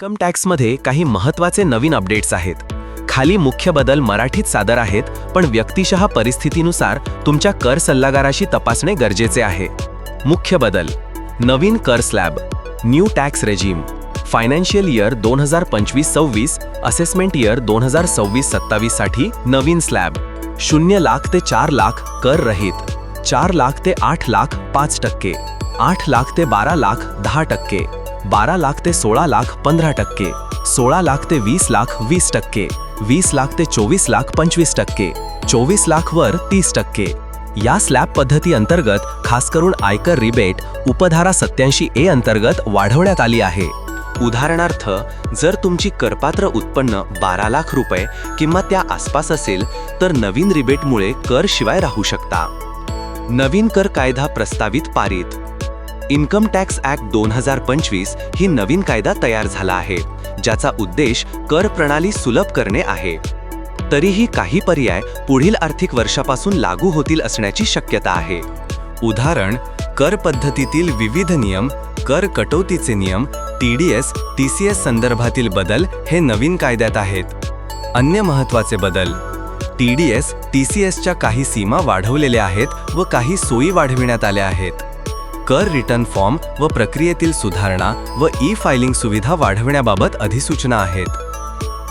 Income टॅक्समध्ये काही महत्त्वाचे नवीन updates आहेत. खाली मुख्य बदल मराठीत सादर आहेत पण व्यक्तिशः परिस्थितीनुसार तुमच्या कर सल्लागाराशी तपासणे गरजेचे आहे. मुख्य बदल नवीन कर slab new tax regime financial year दोन हजार पंचवीस सव्वीस असेसमेंट इयर दोन हजार सव्वीस सत्तावीससाठी नवीन स्लॅब शून्य लाख ते चार लाख कर रहित चार लाख ते आठ लाख पाच टक्के आठ लाख ते बारा लाख दहा टक्के. बारा लाख ते सोळा लाख पंधरा टक्के सोळा लाख ते वीस लाख वीस टक्के वीस लाख ते चोवीस लाख पंचवीस टक्के चोवीस लाख वर तीस टक्के. या स्लॅब पद्धती अंतर्गत खास करून आयकर रिबेट उपधारा सत्याऐंशी ए अंतर्गत वाढवण्यात आली आहे. उदाहरणार्थ जर तुमची करपात्र उत्पन्न बारा लाख रुपये किंवा त्या आसपास असेल तर नवीन रिबेटमुळे कर शिवाय राहू शकता. नवीन कर कायदा प्रस्तावित पारित. इन्कम टॅक्स ॲक्ट दोन हजार पंचवीस ही नवीन कायदा तयार झाला आहे ज्याचा उद्देश कर प्रणाली सुलभ करणे आहे. तरीही काही पर्याय पुढील आर्थिक वर्षापासून लागू होतील असण्याची शक्यता आहे. उदाहरण कर पद्धतीतील विविध नियम कर कटौतीचे नियम T D S T C S संदर्भातील बदल हे नवीन कायद्यात आहेत. अन्य महत्त्वाचे बदल T D S T C एसच्या काही सीमा वाढवलेल्या आहेत व काही सोयी वाढविण्यात आल्या आहेत. कर रिटर्न फॉर्म व प्रक्रियेतील सुधारणा व ई फायलिंग सुविधा वाढविण्याबाबत अधिसूचना आहेत.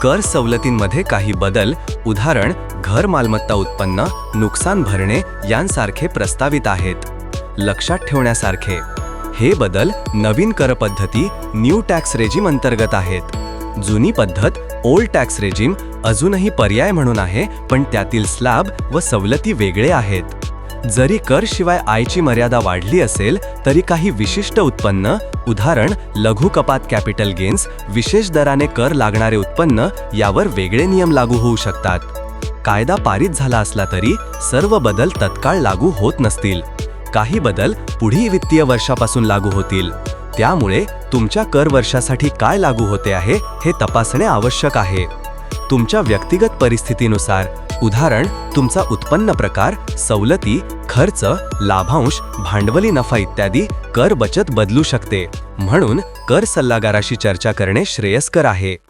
कर सवलतींमध्ये काही बदल उदाहरण घर मालमत्ता उत्पन्न नुकसान भरणे यांसारखे प्रस्तावित आहेत. लक्षात ठेवण्यासारखे हे बदल नवीन कर पद्धती न्यू टॅक्स रेजिम अंतर्गत आहेत. जुनी पद्धत ओल्ड टॅक्स रेजिम अजूनही पर्याय म्हणून आहे पण त्यातील स्लॅब व सवलती वेगळे आहेत. जरी कर शिवाय आयची मर्यादा वाढली असेल तरी काही विशिष्ट उत्पन्न उदाहरण लघु कपात कॅपिटल गेन्स विशेष दराने कर लागणारे उत्पन्न यावर वेगळे नियम लागू होऊ शकतात. कायदा पारित झाला असला तरी सर्व बदल तत्काळ लागू होत नसतील. काही बदल पुढील वित्तीय वर्षापासून लागू होतील. त्यामुळे तुमच्या कर वर्षासाठी काय लागू होते आहे हे तपासणे आवश्यक आहे. तुमच्या व्यक्तिगत परिस्थितीनुसार उदाहरण तुमचा उत्पन्न प्रकार सवलती खर्च लाभांश भांडवली नफा इत्यादी कर बचत बदलू शकते. म्हणून कर सल्लागाराशी चर्चा करणे श्रेयस्कर आहे.